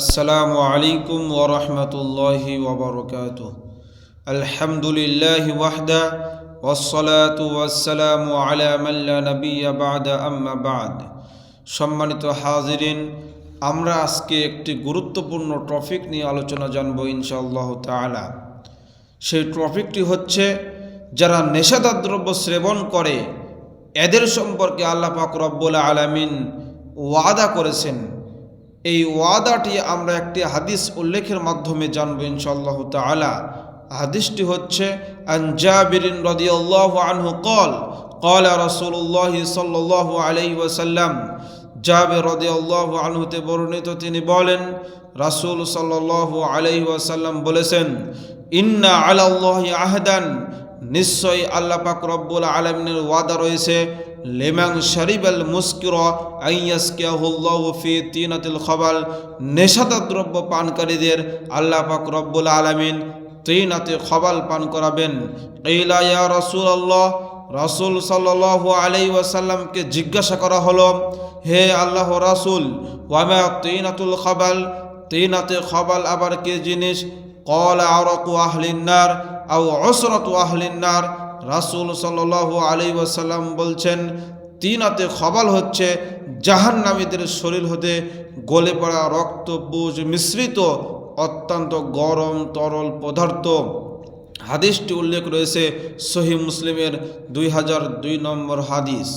السلام عليكم ورحمة الله وبركاته الحمد لله وحده والصلاة والسلام على من لا نبي بعد أما بعد সম্মানিত হাজিরিন আমরা আজকে একটি গুরুত্বপূর্ণ টপিক নিয়ে আলোচনা জানবো ইনশাআল্লাহ তাআলা সেই টপিকটি হচ্ছে যারা নেশাদার দ্রব্য সেবন করে এদের সম্পর্কে আল্লাহ পাক রব্বুল আলামিন ওয়াদা করেছেন এই ওয়াদাটি আমরা একটি হাদিস উল্লেখের মাধ্যমে জানবো ইনশাআল্লাহ তাআলা হাদিসটি হচ্ছে আন জাবিরিন রাদিয়াল্লাহু আনহু قال قال رسول الله صلى الله عليه وسلم জাবের রাদিয়াল্লাহু আনহুতে বর্ণিত তিনি বলেন রাসূল সাল্লাল্লাহু আলাইহি ওয়াসাল্লাম বলেছেন ইন্না আলাল্লাহি আহদান নিশ্চয়ই আল্লাহ পাক রব্বুল আলামিনের ওয়াদা রয়েছে লেমাং শরিবাল মুস্কির আইয়াসকিয়াহুল্লাহু ফি তিনাতিল খবাল নেশাদার দ্রব্য পানকারীদের আল্লাহ পাক রব্বুল আলামিন তিনাতে খবাল পান করাবেন। ইলা ইয়া রাসূলুল্লাহ, রাসূল সাল্লাল্লাহু আলাইহি ওয়াসাল্লামকে জিজ্ঞাসা করা হলো, হে আল্লাহ রাসূল, ওয়ামা তিনাতুল খবাল তিনাতে খবাল আবার কি জিনিস? কল আরকু আহলিন্নার আও অসরতু আহলিন্নার রাসুল সাল্লাহ আলী ওয়াসাল্লাম বলছেন তিনাতে খবাল হচ্ছে, জাহান্নামীদের শরীর হতে গলে পড়া রক্ত বুজ মিশ্রিত, অত্যন্ত গরম তরল পদার্থ। হাদিসটি উল্লেখ রয়েছে সহি মুসলিমের দুই হাজার দুই নম্বর হাদিস।